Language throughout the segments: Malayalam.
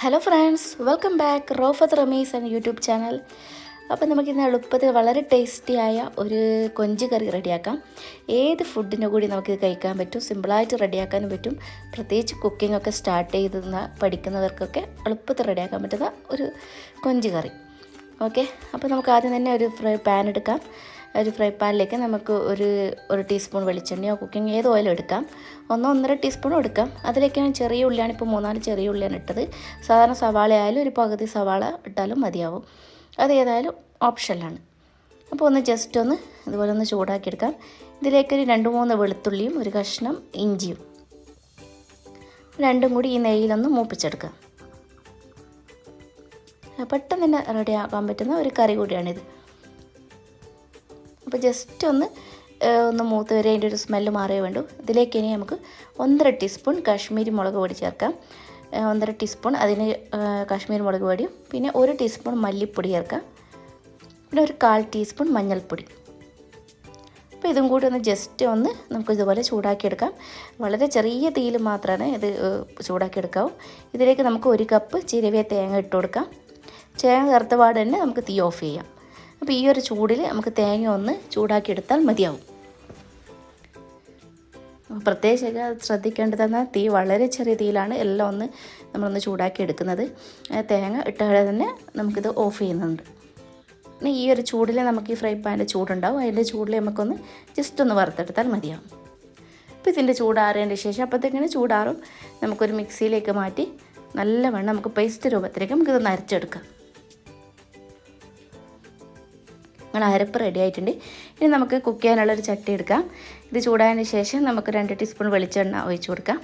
Hello friends welcome back Rofath Rameez and YouTube channel അപ്പോൾ നമുക്കിന്ന് എളുപ്പത്തിൽ വളരെ ടേസ്റ്റിയായ ഒരു കൊഞ്ച് കറി റെഡിയാക്കാം. ഏത് ഫുഡിന്റെ കൂടി നമുക്കിത് കഴിക്കാൻ പറ്റും? സിമ്പിളായിട്ട് റെഡിയാക്കാനും പറ്റും. പ്രത്യേകിച്ച് കുക്കിംഗ് ഒക്കെ സ്റ്റാർട്ട് ചെയ്ത് പഠിക്കുന്നവർക്കൊക്കെ എളുപ്പത്തിൽ റെഡിയാക്കാൻ പറ്റുന്ന ഒരു കൊഞ്ച് കറി. ഓക്കെ അപ്പോൾ നമുക്ക് ആദ്യം തന്നെ ഒരു ഫ്രൈ പാൻ എടുക്കാം. ഒരു ഫ്രൈ പാനിലേക്ക് നമുക്ക് ഒരു ഒരു ടീസ്പൂൺ വെളിച്ചെണ്ണയോ കുക്കിംഗ് ഏത് ഓയിലും എടുക്കാം. ഒന്നോ ഒന്നര ടീസ്പൂണും എടുക്കാം. അതിലേക്ക് ഞാൻ ചെറിയ ഉള്ളിയാണ് ഇപ്പോൾ മൂന്നാൽ ചെറിയ ഉള്ളിയാണ് ഇട്ടത്. സാധാരണ സവാള ആയാലും ഒരു പകുതി സവാള ഇട്ടാലും മതിയാവും. അത് ഏതായാലും ഓപ്ഷനിലാണ് അപ്പോൾ ഒന്ന് ജസ്റ്റ് ഒന്ന് ഇതുപോലെ ഒന്ന് ചൂടാക്കിയെടുക്കാം. ഇതിലേക്കൊരു രണ്ട് മൂന്ന് വെളുത്തുള്ളിയും ഒരു കഷ്ണം ഇഞ്ചിയും. രണ്ടും കൂടി ഈ നെയ്യിലൊന്ന് മൂപ്പിച്ചെടുക്കാം. പെട്ടെന്ന് തന്നെ റെഡി ആക്കാൻ പറ്റുന്ന ഒരു കറി കൂടിയാണിത്. അപ്പോൾ ജസ്റ്റ് ഒന്ന് ഒന്ന് മൂത്ത് വരെ അതിന്റെ ഒരു സ്മെല്ല് മാറിയേ വേണ്ടൂ. ഇതിലേക്ക് ഇനി നമുക്ക് ഒന്നര ടീസ്പൂൺ കാശ്മീരി മുളക് പൊടി ചേർക്കാം. ഒന്നര ടീസ്പൂൺ അതിന് കാശ്മീരി മുളക് പൊടിയും പിന്നെ ഒരു ടീസ്പൂൺ മല്ലിപ്പൊടി ചേർക്കാം. പിന്നെ ഒരു കാൽ ടീസ്പൂൺ മഞ്ഞൾപ്പൊടി. അപ്പോൾ ഇതും കൂടി ഒന്ന് ജസ്റ്റ് ഒന്ന് നമുക്ക് ഇതുപോലെ ചൂടാക്കിയെടുക്കാം. വളരെ ചെറിയ തീയിൽ മാത്രമാണ് ഇത് ചൂടാക്കിയെടുക്കാവും. ഇതിലേക്ക് നമുക്ക് ഒരു കപ്പ് ചിരവിയ തേങ്ങ ഇട്ട് കൊടുക്കാം. തേങ്ങ ചേർത്ത തന്നെ നമുക്ക് തീ ഓഫ് ചെയ്യാം. അപ്പോൾ ഈ ഒരു ചൂടിൽ നമുക്ക് തേങ്ങ ഒന്ന് ചൂടാക്കിയെടുത്താൽ മതിയാവും. പ്രത്യേകിച്ച് ശ്രദ്ധിക്കേണ്ടതെന്നാൽ തീ വളരെ ചെറിയ തീയിലാണ് എല്ലാം ഒന്ന് നമ്മളൊന്ന് ചൂടാക്കി എടുക്കുന്നത് തേങ്ങ ഇട്ടാതെ തന്നെ നമുക്കിത് ഓഫ് ചെയ്യുന്നുണ്ട്. പിന്നെ ഈ ഒരു ചൂടിൽ നമുക്ക് ഈ ഫ്രൈ പാനിന്റെ ചൂടുണ്ടാവും. അതിന്റെ ചൂടിൽ നമുക്കൊന്ന് ജസ്റ്റ് ഒന്ന് വറുത്തെടുത്താൽ മതിയാവും. അപ്പോൾ ഇതിന്റെ ചൂടാറിയതിന്റെ ശേഷം അപ്പോഴത്തേക്കിന് ചൂടാറും നമുക്കൊരു മിക്സിയിലേക്ക് മാറ്റി നല്ലവണ്ണം നമുക്ക് പേസ്റ്റ് രൂപത്തിലേക്ക് നമുക്കിതൊന്ന് അരച്ചെടുക്കാം. അങ്ങനെ അരപ്പ് റെഡി ആയിട്ടുണ്ട്. ഇനി നമുക്ക് കുക്ക് ചെയ്യാനുള്ളൊരു ചട്ടി എടുക്കാം. ഇത് ചൂടായതിന് ശേഷം നമുക്ക് രണ്ട് ടീസ്പൂൺ വെളിച്ചെണ്ണ ഒഴിച്ചു കൊടുക്കാം.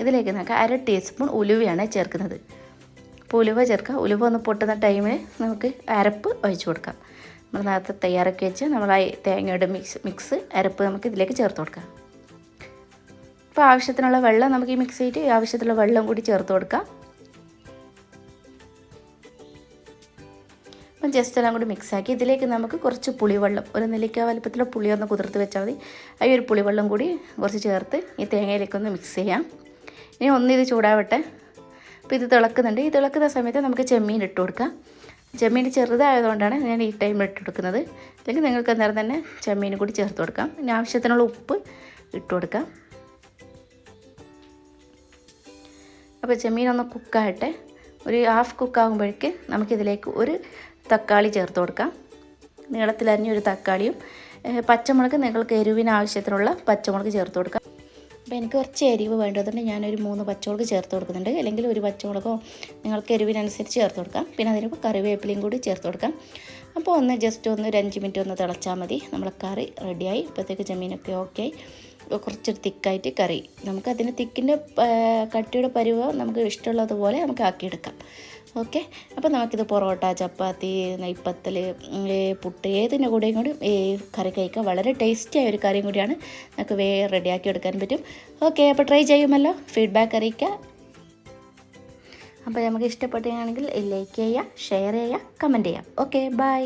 ഇതിലേക്ക് നമുക്ക് അര ടീസ്പൂൺ ഉലുവയാണ് ചേർക്കുന്നത്. അപ്പോൾ ഉലുവ ചേർക്കാം. ഉലുവ ഒന്ന് പൊട്ടുന്ന ടൈമിൽ നമുക്ക് അരപ്പ് ഒഴിച്ചു കൊടുക്കാം. നമ്മൾ നേരത്തെ തയ്യാറാക്കി വെച്ച് നമ്മൾ തേങ്ങയുടെ മിക്സ് മിക്സ് അരപ്പ് നമുക്ക് ഇതിലേക്ക് ചേർത്ത് കൊടുക്കാം. അപ്പോൾ ആവശ്യത്തിനുള്ള വെള്ളം നമുക്ക് ഈ മിക്സ് ചെയ്തിട്ട് ആവശ്യത്തിനുള്ള വെള്ളം കൂടി ചേർത്ത് കൊടുക്കാം. അപ്പം ജസ്റ്റ് എല്ലാം കൂടി മിക്സാക്കി ഇതിലേക്ക് നമുക്ക് കുറച്ച് പുളിവെള്ളം ഒരു നെല്ലിക്ക വലുപ്പത്തിലുള്ള പുളി ഒന്ന് കുതിർത്ത് വെച്ചാൽ മതി. ഈ ഒരു പുളിവെള്ളം കൂടി കുറച്ച് ചേർത്ത് ഈ തേങ്ങയിലേക്ക് ഒന്ന് മിക്സ് ചെയ്യാം. ഇനി ഒന്ന് ഇത് ചൂടാവട്ടെ. അപ്പോൾ ഇത് തിളക്കുന്നുണ്ട്. ഈ തിളക്കുന്ന സമയത്ത് നമുക്ക് ചെമ്മീൻ ഇട്ട് കൊടുക്കാം. ചെമ്മീൻ ചെറുതായതുകൊണ്ടാണ് ഞാൻ ഈ ടൈമിൽ ഇട്ട് കൊടുക്കുന്നത്. അല്ലെങ്കിൽ നിങ്ങൾക്ക് അന്നേരം തന്നെ ചെമ്മീൻ കൂടി ചേർത്ത് കൊടുക്കാം. ഇനി ആവശ്യത്തിനുള്ള ഉപ്പ് ഇട്ട് കൊടുക്കാം. അപ്പോൾ ചെമ്മീൻ ഒന്ന് കുക്കാകട്ടെ ഒരു ഹാഫ് കുക്കാകുമ്പോഴേക്ക് നമുക്കിതിലേക്ക് ഒരു തക്കാളി ചേർത്ത് കൊടുക്കാം. നീളത്തിലരിഞ്ഞൊരു തക്കാളിയും പച്ചമുളക് നിങ്ങൾക്ക് എരിവിന് ആവശ്യത്തിനുള്ള പച്ചമുളക് ചേർത്ത് കൊടുക്കാം. അപ്പോൾ എനിക്ക് കുറച്ച് എരിവ് വേണ്ടതുകൊണ്ട് ഞാനൊരു മൂന്ന് പച്ചമുളക് ചേർത്ത് കൊടുക്കുന്നുണ്ട്. അല്ലെങ്കിൽ ഒരു പച്ചമുളകോ നിങ്ങൾക്ക് എരിവിനനുസരിച്ച് ചേർത്ത് കൊടുക്കാം. പിന്നെ അതിനിപ്പോൾ കറിവേപ്പിലയും കൂടി ചേർത്ത് കൊടുക്കാം. അപ്പോൾ ഒന്ന് ജസ്റ്റ് ഒന്ന് ഒരു അഞ്ച് മിനിറ്റ് ഒന്ന് തിളച്ചാൽ മതി. നമ്മളെ കറി റെഡിയായി. ഇപ്പോഴത്തേക്ക് ജമീനൊക്കെ ഓക്കെ ആയി കുറച്ചൊരു തിക്കായിട്ട് കറി. നമുക്ക് തിക്കിന്റെ കട്ടിയുടെ പരിവ് നമുക്ക് ഇഷ്ടമുള്ളതുപോലെ നമുക്ക് ആക്കിയെടുക്കാം. ഓക്കെ. അപ്പോൾ നമുക്കിത് പൊറോട്ട ചപ്പാത്തി നെയ്പ്പത്തൽ പുട്ട് ഏതിന്റെ കൂടെയും കൂടി ഈ കറി കഴിക്കാം. വളരെ ടേസ്റ്റി ആയ ഒരു കറിയും കൂടിയാണ് നമുക്ക് വേ റെഡിയാക്കി എടുക്കാൻ പറ്റും. ഓക്കെ അപ്പോൾ ട്രൈ ചെയ്യുമല്ലോ. ഫീഡ്ബാക്ക് അറിയിക്കുക. അപ്പോൾ നമുക്ക് ഇഷ്ടപ്പെട്ടുകയാണെങ്കിൽ ലൈക്ക് ചെയ്യുക ഷെയർ ചെയ്യുക കമന്റ് ചെയ്യുക. Okay bye.